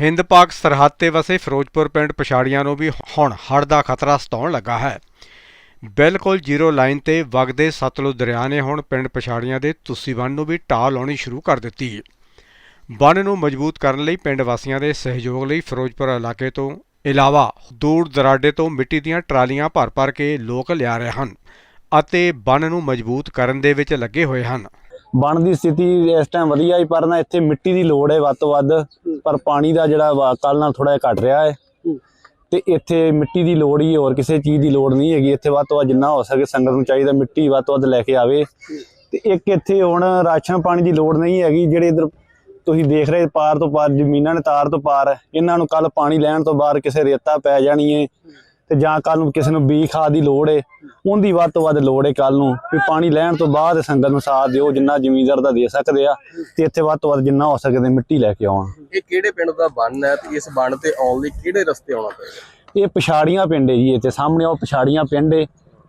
ਹਿੰਦ ਪਾਕ ਸਰਹੱਦ ਤੇ ਵਸੇ ਫਿਰੋਜ਼ਪੁਰ ਪਿੰਡ ਪਛਾੜੀਆਂ ਨੂੰ ਵੀ ਹੁਣ ਹੜ੍ਹ ਦਾ ਖਤਰਾ ਸਤਾਉਣ ਲੱਗਾ ਹੈ। ਬਿਲਕੁਲ ਜ਼ੀਰੋ ਲਾਈਨ ਤੇ ਵਗਦੇ ਸਤਲੁਜ ਦਰਿਆ ਨੇ ਹੁਣ ਪਿੰਡ ਪਛਾੜੀਆਂ ਦੇ ਤੁਸੀ ਬੰਨ ਨੂੰ ਵੀ ਢਾਹ ਲਾਉਣੀ ਸ਼ੁਰੂ ਕਰ ਦਿੱਤੀ। ਬੰਨ ਨੂੰ ਮਜ਼ਬੂਤ ਕਰਨ ਲਈ ਪਿੰਡ ਵਾਸੀਆਂ ਦੇ ਸਹਿਯੋਗ ਲਈ ਫਿਰੋਜ਼ਪੁਰ ਇਲਾਕੇ ਤੋਂ ਇਲਾਵਾ ਦੂਰ ਦਰਾਡੇ ਤੋਂ ਮਿੱਟੀ ਦੀਆਂ ਟਰਾਲੀਆਂ ਭਰ-ਭਰ ਕੇ ਲੋਕ ਲਿਆ ਰਹੇ ਹਨ ਅਤੇ ਬੰਨ ਨੂੰ ਮਜ਼ਬੂਤ ਕਰਨ ਦੇ ਵਿੱਚ ਲੱਗੇ ਹੋਏ ਹਨ। ਬਣ ਦੀ ਸਥਿਤੀ ਇਸ ਟਾਈਮ ਵਧੀਆ ਹੀ ਪਰ ਨਾ ਇੱਥੇ ਮਿੱਟੀ ਦੀ ਲੋੜ ਹੈ ਵੱਧ ਤੋਂ ਵੱਧ ਪਰ ਪਾਣੀ ਦਾ ਜਿਹੜਾ ਕੱਲ ਨਾਲ ਥੋੜਾ ਜਿਹਾ ਘਟ ਰਿਹਾ ਹੈ। ਤੇ ਇੱਥੇ ਮਿੱਟੀ ਦੀ ਲੋੜ ਹੀ ਹੋਰ ਕਿਸੇ ਚੀਜ਼ ਦੀ ਲੋੜ ਨਹੀਂ ਹੈਗੀ ਇੱਥੇ ਵੱਧ ਤੋਂ ਵੱਧ ਜਿੰਨਾ ਹੋ ਸਕੇ ਸੰਗਤ ਨੂੰ ਚਾਹੀਦਾ ਮਿੱਟੀ ਵੱਧ ਤੋਂ ਵੱਧ ਲੈ ਕੇ ਆਵੇ। ਤੇ ਇੱਕ ਇੱਥੇ ਹੁਣ ਰਾਸ਼ਨ ਪਾਣੀ ਦੀ ਲੋੜ ਨਹੀਂ ਹੈਗੀ ਜਿਹੜੇ ਇਧਰ ਤੁਸੀਂ ਦੇਖ ਰਹੇ ਪਾਰ ਤੋਂ ਪਾਰ ਜ਼ਮੀਨਾਂ ਨੇ ਤਾਰ ਤੋਂ ਪਾਰ ਇਹਨਾਂ ਨੂੰ ਕੱਲ ਪਾਣੀ ਲੈਣ ਤੋਂ ਬਾਅਦ ਕਿਸੇ ਰੇਤਾ ਪੈ ਜਾਣੀ ਹੈ। ਤੇ ਜਾਂ ਕੱਲ ਨੂੰ ਕਿਸੇ ਨੂੰ ਬੀ ਖਾਦ ਦੀ ਲੋੜ ਹੈ ਉਹਦੀ ਵੱਧ ਤੋਂ ਵੱਧ ਲੋੜ ਹੈ ਕੱਲ ਨੂੰ ਵੀ ਪਾਣੀ ਲੈਣ ਤੋਂ ਬਾਅਦ ਸੰਗਤ ਨੂੰ ਸਾਥ ਦਿਓ ਜਿੰਨਾ ਜ਼ਮੀਨਦਾਰ ਦਾ ਦੇ ਸਕਦੇ ਆ ਤੇ ਇੱਥੇ ਵੱਧ ਤੋਂ ਵੱਧ ਜਿੰਨਾ ਹੋ ਸਕੇ ਮਿੱਟੀ ਲੈ ਕੇ ਆਉਣ। ਇਹ ਕਿਹੜੇ ਪਿੰਡ ਦਾ ਬੰਨ ਹੈ ਤੇ ਇਸ ਬੰਨ ਤੇ ਆਉਣ ਲਈ ਕਿਹੜੇ ਰਸਤੇ ਆਉਣਾ ਪਏਗਾ? ਇਹ ਪਛਾੜੀਆਂ ਪਿੰਡ ਹੈ ਜੀ ਇੱਥੇ ਸਾਹਮਣੇ ਉਹ ਪਛਾੜੀਆਂ ਪਿੰਡ ਹੈ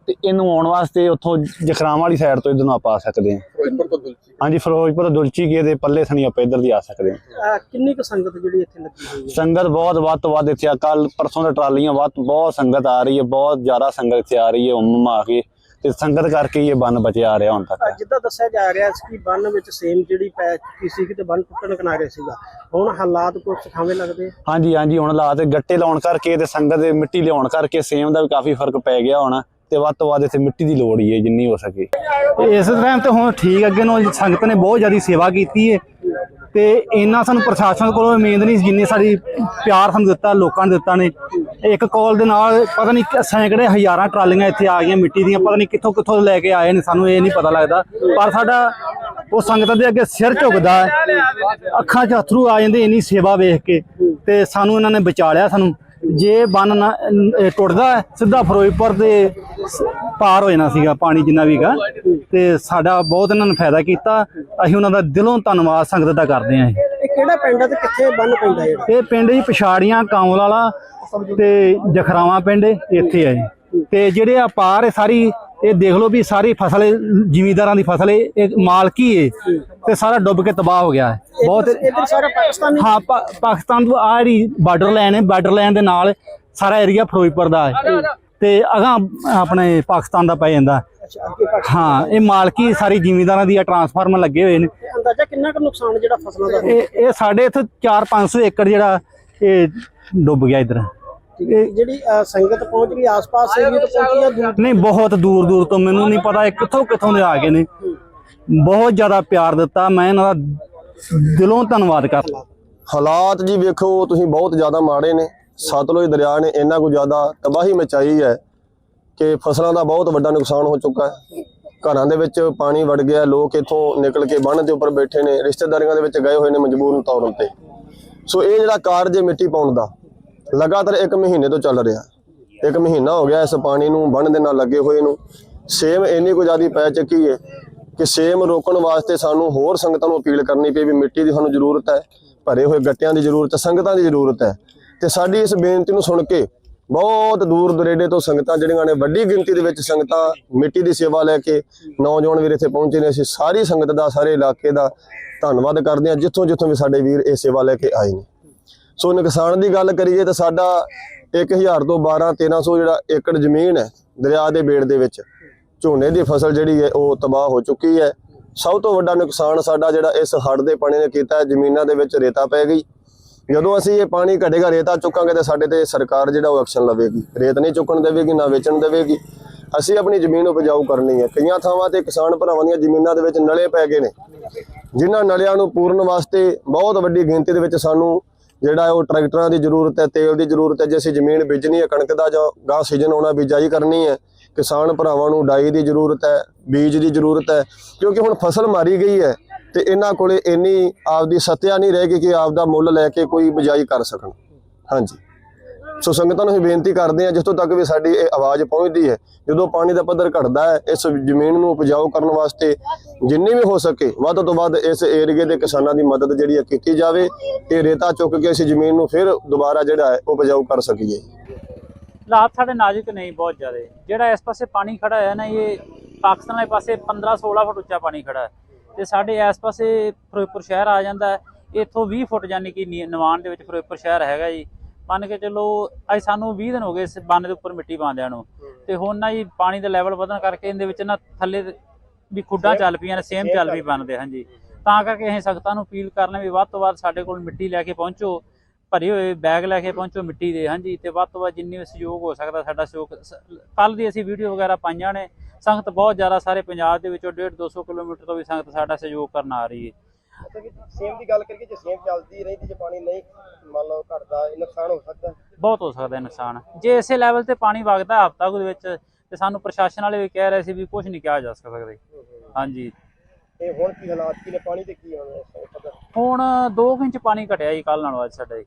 ਤੇ ਇਹਨੂੰ ਆਉਣ ਵਾਸਤੇ ਉੱਥੋਂ ਜਖਰਾਵਾਂ ਵਾਲੀ ਸਾਈਡ ਤੋਂ ਇਧਰ ਨੂੰ ਆਪਾਂ ਆ ਸਕਦੇ ਹਾਂ। ਫਿਰੋਜ਼ਪੁਰ ਤੋਂ ਦੁਲਚੀ ਹਾਂਜੀ ਫਿਰੋਜ਼ਪੁਰ ਤੋਂ ਦੁਲਚੀ ਕੇ ਦੇ ਪੱਲੇ ਥਣੀ ਆਪਾਂ ਇੱਧਰ ਦੀ ਆ ਸਕਦੇ ਹਾਂ। ਅਹ ਕਿੰਨੀ ਕੁ ਸੰਗਤ ਜਿਹੜੀ ਇੱਥੇ ਲੱਗੀ ਹੋਈ ਹੈ? ਸੰਗਤ ਬਹੁਤ ਵੱਧ ਤੋਂ ਵੱਧ ਇੱਥੇ ਆ। ਕੱਲ ਪਰਸੋਂ ਦੇ ਟਰਾਲੀਆਂ ਵੱਧ ਬਹੁਤ ਸੰਗਤ ਆ ਰਹੀ ਹੈ ਬਹੁਤ ਜ਼ਿਆਦਾ ਸੰਗਤ ਇੱਥੇ ਆ ਰਹੀ ਹੈ ਉਮਮ ਆ ਕੇ। ਤੇ ਸੰਗਤ ਕਰਕੇ ਹੀ ਇਹ ਬੰਨ ਬਚਿਆ ਆ ਰਿਹਾ ਹੁਣ ਤੱਕ। ਅਹ ਜਿੱਦਾਂ ਦੱਸਿਆ ਜਾ ਰਿਹਾ ਸੀ ਕਿ ਬੰਨ ਵਿੱਚ ਸੇਮ ਜਿਹੜੀ ਪੈ ਚੁੱਕੀ ਸੀ ਤੇ ਬੰਨ ਟੁੱਟਣ ਕਿਨਾਰੇ ਸੀਗਾ। ਹੁਣ ਹਾਲਾਤ ਕੁਝ ਸੁਖਾਵੇਂ ਲੱਗਦੇ? ਆ। ਹਾਂਜੀ ਹਾਂਜੀ ਹੁਣ ਲਾ ਤੇ ਗੱਟੇ ਲਾਉਣ ਕਰਕੇ ਤੇ ਸੰਗਤ ਦੇ ਮਿੱਟੀ ਲਿਆਉਣ ਕਰਕੇ ਸੇਮ ਦਾ ਵੀ ਕਾਫੀ ਫ਼ਰਕ ਪੈ ਗਿਆ ਹੁਣ। ਤੇ ਵੱਧ ਤੋਂ ਵੱਧ ਇੱਥੇ ਮਿੱਟੀ ਦੀ ਲੋੜ ਹੀ ਹੈ, ਜਿੰਨੀ ਹੋ ਸਕੇ। ਇਸ ਟਾਈਮ ਤੇ ਹੁਣ ਠੀਕ ਅੱਗੇ ਨੂੰ ਸੰਗਤ ਨੇ ਬਹੁਤ ਜ਼ਿਆਦਾ ਸੇਵਾ ਕੀਤੀ ਹੈ ਤੇ ਇੰਨਾ ਸਾਨੂੰ ਪ੍ਰਸ਼ਾਸਨ ਕੋਲੋਂ ਉਮੀਦ ਨਹੀਂ ਸੀ, ਜਿੰਨੀ ਸਾਡੀ ਪਿਆਰ ਸਾਨੂੰ ਦਿੱਤਾ, ਲੋਕਾਂ ਨੇ ਦਿੱਤਾ ਨੇ। ਇੱਕ ਕਾਲ ਦੇ ਨਾਲ ਪਤਾ ਨਹੀਂ ਸੈਂਕੜੇ ਹਜ਼ਾਰਾਂ ਟਰਾਲੀਆਂ ਇੱਥੇ ਆ ਗਈਆਂ ਮਿੱਟੀ ਦੀਆਂ, ਪਤਾ ਨਹੀਂ ਕਿੱਥੋਂ ਕਿੱਥੋਂ ਲੈ ਕੇ ਆਏ ਨੇ, ਸਾਨੂੰ ਇਹ ਨਹੀਂ ਪਤਾ ਲੱਗਦਾ। ਪਰ ਸਾਡਾ ਉਹ ਸੰਗਤ ਦੇ ਅੱਗੇ ਸਿਰ ਝੁਕਦਾ ਅੱਖਾਂ 'ਚ ਅਥਰੂ ਆ ਜਾਂਦੇ, ਇੰਨੀ ਸੇਵਾ ਵੇਖ ਕੇ ਤੇ ਸਾਨੂੰ ਇਹਨਾਂ ਨੇ ਬਚਾ ਸਾਨੂੰ। ਜੇ ਬੰਨ ਨਾ ਟੁੱਟਦਾ ਸਿੱਧਾ ਫਿਰੋਜ਼ਪੁਰ ਦੇ ਪਾਰ ਹੋ ਜਾਣਾ ਸੀਗਾ ਪਾਣੀ ਜਿੰਨਾ ਵੀਗਾ ਤੇ ਸਾਡਾ ਬਹੁਤ ਇਹਨਾਂ ਨੇ ਫਾਇਦਾ ਕੀਤਾ। ਅਸੀਂ ਉਹਨਾਂ ਦਾ ਦਿਲੋਂ ਧੰਨਵਾਦ ਸੰਗਤ ਦਾ ਕਰਦੇ ਹਾਂ ਇਹ ਕਿਹੜਾ ਪਿੰਡ ਹੈ ਤੇ ਕਿੱਥੇ ਬੰਨ ਪੈਂਦਾ ਜਿਹੜਾ ਇਹ ਪਿੰਡ ਜੀ ਪਛਾੜੀਆਂ ਕਾਂਵਲ ਵਾਲਾ ਤੇ ਜਖਰਾਵਾਂ ਪਿੰਡ ਇੱਥੇ ਹੈ ਜੀ। ਤੇ ਜਿਹੜੇ ਆ ਪਾਰ ਹੈ ਸਾਰੀ ਇਹ ਦੇਖ ਲਓ ਵੀ ਸਾਰੀ ਫਸਲ ਜ਼ਿਮੀਂਦਾਰਾਂ ਦੀ ਫਸਲ ਹੈ, ਇਹ ਮਾਲਕੀ ਹੈ ਤੇ ਸਾਰਾ ਡੁੱਬ ਕੇ ਤਬਾਹ ਹੋ ਗਿਆ ਹੈ। ਬਹੁਤ ਇੱਧਰ ਸਾਰਾ ਪਾਕਿਸਤਾਨੀ ਹਾਂ ਪਾਕਿਸਤਾਨ ਤੋਂ ਆ ਜਿਹੜੀ ਬਾਰਡਰ ਲਾਈਨ ਹੈ ਬਾਰਡਰ ਲਾਈਨ ਦੇ ਨਾਲ ਸਾਰਾ ਏਰੀਆ ਫਿਰੋਜ਼ਪੁਰ ਦਾ ਹੈ। ਤੇ ਅਗਾਂ ਆਪਣੇ ਪਾਕਿਸਤਾਨ ਦਾ ਪੈ ਜਾਂਦਾ ਹਾਂ। ਇਹ ਮਾਲਕੀ ਸਾਰੀ ਜ਼ਿਮੀਂਦਾਰਾਂ ਦੀ ਆ ਟਰਾਂਸਫਾਰਮਰ ਲੱਗੇ ਹੋਏ ਨੇ। ਅੰਦਾਜ਼ਾ ਕਿੰਨਾ ਕੁ ਨੁਕਸਾਨ ਜਿਹੜਾ ਫਸਲਾਂ ਦਾ ਇਹ ਸਾਡੇ ਇੱਥੇ 4-500 ਏਕੜ ਜਿਹੜਾ ਇਹ ਡੁੱਬ ਗਿਆ ਇਧਰ। ਜਿਹੜੀ ਸੰਗਤ ਪਹੁੰਚ ਗਈ ਆਸ-ਪਾਸ ਏਰੀਆ ਤੋਂ ਪਹੁੰਚੀ ਆ ਦੂਰ ਨਹੀਂ ਬਹੁਤ ਦੂਰ ਦੂਰ ਤੋਂ ਮੈਨੂੰ ਨਹੀਂ ਪਤਾ ਇਹ ਕਿੱਥੋਂ ਕਿੱਥੋਂ ਦੇ ਆ ਗਏ ਨੇ। ਬਹੁਤ ਜ਼ਿਆਦਾ ਪਿਆਰ ਦਿੱਤਾ ਮੈਂ ਇਹਨਾਂ ਦਾ ਦਿਲੋਂ ਧੰਨਵਾਦ ਕਰਦਾ। ਹਾਲਾਤ ਜੀ ਵੇਖੋ ਤੁਸੀਂ ਬਹੁਤ ਜ਼ਿਆਦਾ ਮਾੜੇ ਨੇ। ਸਤਲੁਜ ਦਰਿਆ ਨੇ ਇੰਨਾ ਕੁ ਜ਼ਿਆਦਾ ਤਬਾਹੀ ਮਚਾਈ ਹੈ ਕਿ ਫਸਲਾਂ ਦਾ ਬਹੁਤ ਵੱਡਾ ਨੁਕਸਾਨ ਹੋ ਚੁੱਕਾ ਹੈ। ਘਰਾਂ ਦੇ ਵਿੱਚ ਪਾਣੀ ਵੜ ਗਿਆ ਲੋਕ ਇੱਥੋਂ ਨਿਕਲ ਕੇ ਬੰਨ੍ਹ ਦੇ ਉੱਪਰ ਬੈਠੇ ਨੇ ਰਿਸ਼ਤੇਦਾਰੀਆਂ ਦੇ ਵਿੱਚ ਗਏ ਹੋਏ ਨੇ ਮਜਬੂਰਨ ਤੌਰ ਤੇ ਸੋ ਇਹ ਜਿਹੜਾ ਕਾਰਜ ਹੈ ਮਿੱਟੀ ਪਾਉਣ ਦਾ ਲਗਾਤਾਰ ਇੱਕ ਮਹੀਨੇ ਤੋਂ ਚੱਲ ਰਿਹਾ। ਇੱਕ ਮਹੀਨਾ ਹੋ ਗਿਆ ਇਸ ਪਾਣੀ ਨੂੰ ਬੰਨ੍ਹ ਦੇ ਨਾਲ ਲੱਗੇ ਹੋਏ ਨੂੰ। ਸੇਮ ਇੰਨੀ ਕੁ ਜ਼ਿਆਦਾ ਪੈ ਚੁੱਕੀ ਹੈ ਕਿ ਸੇਮ ਰੋਕਣ ਵਾਸਤੇ ਸਾਨੂੰ ਹੋਰ ਸੰਗਤਾਂ ਨੂੰ ਅਪੀਲ ਕਰਨੀ ਪਈ ਵੀ ਮਿੱਟੀ ਦੀ ਸਾਨੂੰ ਜ਼ਰੂਰਤ ਹੈ, ਭਰੇ ਹੋਏ ਗੱਟਿਆਂ ਦੀ ਜ਼ਰੂਰਤ ਹੈ ਸੰਗਤਾਂ ਦੀ ਜ਼ਰੂਰਤ ਹੈ। ਤੇ ਸਾਡੀ ਇਸ ਬੇਨਤੀ ਨੂੰ ਸੁਣ ਕੇ ਬਹੁਤ ਦੂਰ ਦਰੇਡੇ ਤੋਂ ਸੰਗਤਾਂ ਜਿਹੜੀਆਂ ਨੇ ਵੱਡੀ ਗਿਣਤੀ ਦੇ ਵਿੱਚ ਸੰਗਤਾਂ ਮਿੱਟੀ ਦੀ ਸੇਵਾ ਲੈ ਕੇ ਨੌਜਵਾਨ ਵੀਰ ਇੱਥੇ ਪਹੁੰਚੇ ਨੇ। ਅਸੀਂ ਸਾਰੀ ਸੰਗਤ ਦਾ, ਸਾਰੇ ਇਲਾਕੇ ਦਾ ਧੰਨਵਾਦ ਕਰਦੇ ਹਾਂ। ਜਿੱਥੋਂ ਜਿੱਥੋਂ ਵੀ ਸਾਡੇ ਵੀਰ ਇਹ ਸੇਵਾ ਲੈ ਕੇ ਆਏ ਨੇ। ਸੋ ਨੁਕਸਾਨ ਦੀ ਗੱਲ ਕਰੀਏ ਤਾਂ ਸਾਡਾ 1000 ਤੋਂ 12 1300 ਜਿਹੜਾ ਏਕੜ ਜ਼ਮੀਨ ਹੈ ਦਰਿਆ ਦੇ ਬੇੜ ਦੇ ਵਿੱਚ, ਝੋਨੇ ਦੀ ਫਸਲ ਜਿਹੜੀ ਹੈ ਉਹ ਤਬਾਹ ਹੋ ਚੁੱਕੀ ਹੈ। ਸਭ ਤੋਂ ਵੱਡਾ ਨੁਕਸਾਨ ਸਾਡਾ ਜਿਹੜਾ ਇਸ ਹੜ੍ਹ ਦੇ ਪਾਣੀ ਨੇ ਕੀਤਾ ਹੈ, ਜ਼ਮੀਨਾਂ ਦੇ ਵਿੱਚ ਰੇਤਾ ਪੈ ਗਈ। ਜਦੋਂ ਅਸੀਂ ਇਹ ਪਾਣੀ ਘਟੇਗਾ ਰੇਤਾ ਚੁੱਕਾਂਗੇ ਤਾਂ ਸਾਡੇ ਤੇ ਸਰਕਾਰ ਜਿਹੜਾ ਉਹ ਐਕਸ਼ਨ ਲਵੇਗੀ। ਰੇਤ ਨਹੀਂ ਚੁੱਕਣ ਦੇਵੇਗੀ, ਨਾ ਵੇਚਣ ਦੇਵੇਗੀ। ਅਸੀਂ ਆਪਣੀ ਜ਼ਮੀਨ ਉਪਜਾਊ ਕਰਨੀ ਹੈ। ਕਈਆਂ ਥਾਵਾਂ ਤੇ ਕਿਸਾਨ ਭਰਾਵਾਂ ਦੀਆਂ ਜ਼ਮੀਨਾਂ ਦੇ ਵਿੱਚ ਨਲੇ ਪੈ ਗਏ ਨੇ, ਜਿਨ੍ਹਾਂ ਨਲਿਆਂ ਨੂੰ ਪੂਰਨ ਵਾਸਤੇ ਬਹੁਤ ਵੱਡੀ ਗਿਣਤੀ ਦੇ ਵਿੱਚ ਸਾਨੂੰ ਜਿਹੜਾ ਉਹ ਟਰੈਕਟਰਾਂ ਦੀ ਜ਼ਰੂਰਤ ਹੈ, ਤੇਲ ਦੀ ਜ਼ਰੂਰਤ ਹੈ, ਜੇ ਅਸੀਂ ਜ਼ਮੀਨ ਬੀਜਣੀ ਹੈ, ਕਣਕ ਦਾ ਜਾਂ ਗਾਂ ਸੀਜ਼ਨ ਆਉਣਾ ਬੀਜਾਈ ਕਰਨੀ ਹੈ, ਕਿਸਾਨ ਭਰਾਵਾਂ ਨੂੰ ਡਾਈ ਦੀ ਜ਼ਰੂਰਤ ਹੈ, ਬੀਜ ਦੀ ਜ਼ਰੂਰਤ ਹੈ, ਕਿਉਂਕਿ ਹੁਣ ਫਸਲ ਮਾਰੀ ਗਈ ਹੈ ਤੇ ਇਹਨਾਂ ਕੋਲੇ ਇੰਨੀ ਆਪਦੀ ਸਤਿਆ ਨਹੀਂ ਰਹਿ ਗਈ ਕਿ ਆਪਦਾ ਮੁੱਲ ਲੈ ਕੇ ਕੋਈ ਬਿਜਾਈ ਕਰ ਸਕਣ। ਹਾਂਜੀ। ਸੋ ਸੰਗਤਾਂ ਨੂੰ ਅਸੀਂ ਬੇਨਤੀ ਕਰਦੇ ਹਾਂ, ਜਿੱਥੋਂ ਤੱਕ ਵੀ ਸਾਡੀ ਇਹ ਆਵਾਜ਼ ਪਹੁੰਚਦੀ ਹੈ, ਜਦੋਂ ਪਾਣੀ ਦਾ ਪੱਧਰ ਘਟਦਾ ਹੈ, ਇਸ ਜ਼ਮੀਨ ਨੂੰ ਉਪਜਾਊ ਕਰਨ ਵਾਸਤੇ ਜਿੰਨੀ ਵੀ ਹੋ ਸਕੇ, ਵੱਧ ਤੋਂ ਵੱਧ ਇਸ ਏਰੀਏ ਦੇ ਕਿਸਾਨਾਂ ਦੀ ਮਦਦ ਜਿਹੜੀ ਹੈ ਕੀਤੀ ਜਾਵੇ ਇਹ ਰੇਤਾ ਚੁੱਕ ਕੇ ਅਸੀਂ ਜ਼ਮੀਨ ਨੂੰ ਫਿਰ ਦੁਬਾਰਾ ਜਿਹੜਾ ਹੈ ਉਪਜਾਊ ਕਰ ਸਕੀਏ। ਹਾਲਾਤ ਸਾਡੇ ਨਾਜ਼ੁਕ ਨਹੀਂ, ਬਹੁਤ ਜ਼ਿਆਦਾ। ਜਿਹੜਾ ਇਸ ਪਾਸੇ ਪਾਣੀ ਖੜਾ ਹੈ ਨਾ, ਇਹ ਪਾਕਿਸਤਾਨ ਵਾਲੇ ਪਾਸੇ 15 16 ਫੁੱਟ ਉੱਚਾ ਪਾਣੀ ਖੜਾ ਹੈ। ਤੇ ਸਾਡੇ ਇਸ ਪਾਸੇ ਫਿਰੋਜ਼ਪੁਰ ਸ਼ਹਿਰ ਆ ਜਾਂਦਾ ਹੈ। ਇੱਥੋਂ 20 ਫੁੱਟ ਯਾਨੀ ਕਿ ਨੀ- ਦੇ ਵਿੱਚ ਫਿਰੋਜ਼ਪੁਰ ਸ਼ਹਿਰ ਹੈਗਾ ਜੀ। ਮੰਨ ਕੇ ਚੱਲੋ ਅੱਜ ਸਾਨੂੰ 20 ਦਿਨ ਹੋ ਗਏ ਇਸ ਬੰਨ ਦੇ ਉੱਪਰ ਮਿੱਟੀ ਪਾਉਂਦਿਆਂ ਨੂੰ। ਤੇ ਹੁਣ ਨਾ ਜੀ ਪਾਣੀ ਦਾ ਲੈਵਲ ਵਧਣ ਕਰਕੇ ਇਹਦੇ ਵਿੱਚ ਨਾ ਥੱਲੇ ਵੀ ਖੁੱਡਾਂ ਚੱਲ ਪਈਆਂ ਨੇ ਸੇਮ ਚੱਲ ਵੀ ਬਣਦੇ ਹਾਂਜੀ। ਤਾਂ ਕਰਕੇ ਅਸੀਂ ਸਖਤਾਂ ਨੂੰ ਅਪੀਲ ਕਰਨਾ ਵੀ ਵੱਧ ਤੋਂ ਵੱਧ ਸਾਡੇ ਕੋਲ ਮਿੱਟੀ ਲੈ ਕੇ ਪਹੁੰਚੋ ਭਰੇ ਹੋਏ ਬੈਗ ਲੈ ਕੇ ਪਹੁੰਚੋ ਮਿੱਟੀ ਦੇ ਹਾਂਜੀ। ਤੇ ਵੱਧ ਤੋਂ ਵੱਧ ਜਿੰਨੀ ਵੀ ਸਹਿਯੋਗ ਹੋ ਸਕਦਾ ਸਾਡਾ ਸਹਿਯੋਗ ਕੱਲ ਦੀ ਅਸੀਂ ਵੀਡੀਓ ਵਗੈਰਾ ਪਾਈਆਂ ਨੇ। ਸੰਗਤ ਬਹੁਤ ਜ਼ਿਆਦਾ ਸਾਰੇ ਪੰਜਾਬ ਦੇ ਵਿੱਚੋਂ 1.5 200 ਕਿਲੋਮੀਟਰ ਤੋਂ ਵੀ ਸੰਗਤ ਸਾਡਾ ਸਹਿਯੋਗ ਕਰਨ ਆ ਰਹੀ ਹੈ। ਸੇਮ ਦੀ ਗੱਲ ਕਰੀਏ ਜੇ ਸੇਮ ਚੱਲਦੀ ਰਹਿੰਦੀ ਜੇ ਪਾਣੀ ਨਹੀਂ ਮੰਨ ਲਓ ਘਟਦਾ ਇਹ ਨੁਕਸਾਨ ਹੋ ਸਕਦਾ। ਬਹੁਤ ਹੋ ਸਕਦਾ ਨੁਕਸਾਨ। ਜੇ ਇਸੇ ਲੈਵਲ ਤੇ ਪਾਣੀ ਵਗਦਾ ਹਫ਼ਤਾ ਕੁ ਦੇ ਵਿੱਚ ਤੇ ਸਾਨੂੰ ਪ੍ਰਸ਼ਾਸਨ ਵਾਲੇ ਵੀ ਕਹਿ ਰਹੇ ਸੀ ਵੀ ਕੁਝ ਨਹੀਂ ਕਿਹਾ ਜਾ ਸਕਦਾ। ਹਾਂਜੀ। ਤੇ ਹੁਣ ਕੀ ਹਾਲਾਤ ਕੀ ਨੇ? ਪਾਣੀ ਦੇ ਕੀ ਹੋਣ ਹੁਣ 2 ਇੰਚ ਪਾਣੀ ਘਟਿਆ ਜੀ ਕੱਲ ਨਾਲੋਂ ਅੱਜ ਸਾਡੇ।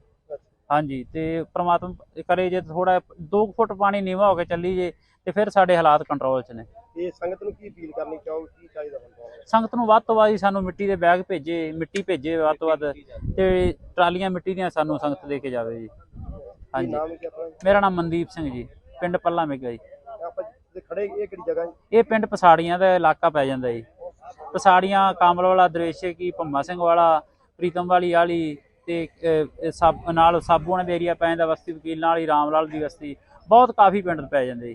ਹਾਂਜੀ ਤੇ ਪ੍ਰਮਾਤਮਾ ਕਰੇ ਜੇ ਥੋੜਾ 2 ਫੁੱਟ ਪਾਣੀ ਨੀਵਾ ਹੋ ਕੇ ਚੱਲੀ ਜੇ ਤੇ ਫਿਰ ਸਾਡੇ ਹਾਲਾਤ ਕੰਟਰੋਲ 'ਚ ਨੇ। ਇਹ ਸੰਗਤ ਨੂੰ ਕੀ ਅਪੀਲ ਕਰਨੀ ਚਾਹੋ ਕੀ ਚਾਹੀਦਾ ਹੁੰਦਾ ਸੰਗਤ ਨੂੰ ਵੱਧ ਤੋਂ ਵੱਧ ਸਾਨੂੰ ਮਿੱਟੀ ਦੇ ਬੈਗ ਭੇਜੇ ਮਿੱਟੀ ਭੇਜੇ ਵੱਧ ਤੋਂ ਵੱਧ ਤੇ ਟਰਾਲੀਆਂ ਮਿੱਟੀ ਦੀਆਂ ਸਾਨੂੰ ਸੰਗਤ ਦੇ ਕੇ ਜਾਵੇ ਜੀ। ਹਾਂਜੀ। ਮੇਰਾ ਨਾਮ ਮਨਦੀਪ ਸਿੰਘ ਜੀ ਪਿੰਡ ਪੱਲਾ ਮੇਗਾ ਜੀ। ਆਪਾਂ ਜਿੱਥੇ ਖੜੇ ਇਹ ਕਿਹੜੀ ਜਗ੍ਹਾ ਹੈ ਇਹ ਪਿੰਡ ਪਸਾੜੀਆਂ ਦਾ ਇਲਾਕਾ ਪੈ ਜਾਂਦਾ ਜੀ। ਪਸਾੜੀਆਂ ਕਾਮਲ ਵਾਲਾ ਦਰੇਸ਼ੇ ਕੀ ਭੰਮਾ ਸਿੰਘ ਵਾਲਾ ਪ੍ਰੀਤਮ ਵਾਲੀ ਵਾਲੀ ਤੇ ਨਾਲ ਸਾਬੂਆਂ ਦੇ ਏਰੀਆ ਪੈ ਜਾਂਦਾ ਬਸਤੀ ਵਕੀਲਾਂ ਵਾਲੀ ਰਾਮਲਾਲ ਦੀ ਬਸਤੀ ਬਹੁਤ ਕਾਫੀ ਪਿੰਡ ਪੈ ਜਾਂਦੇ ਜੀ।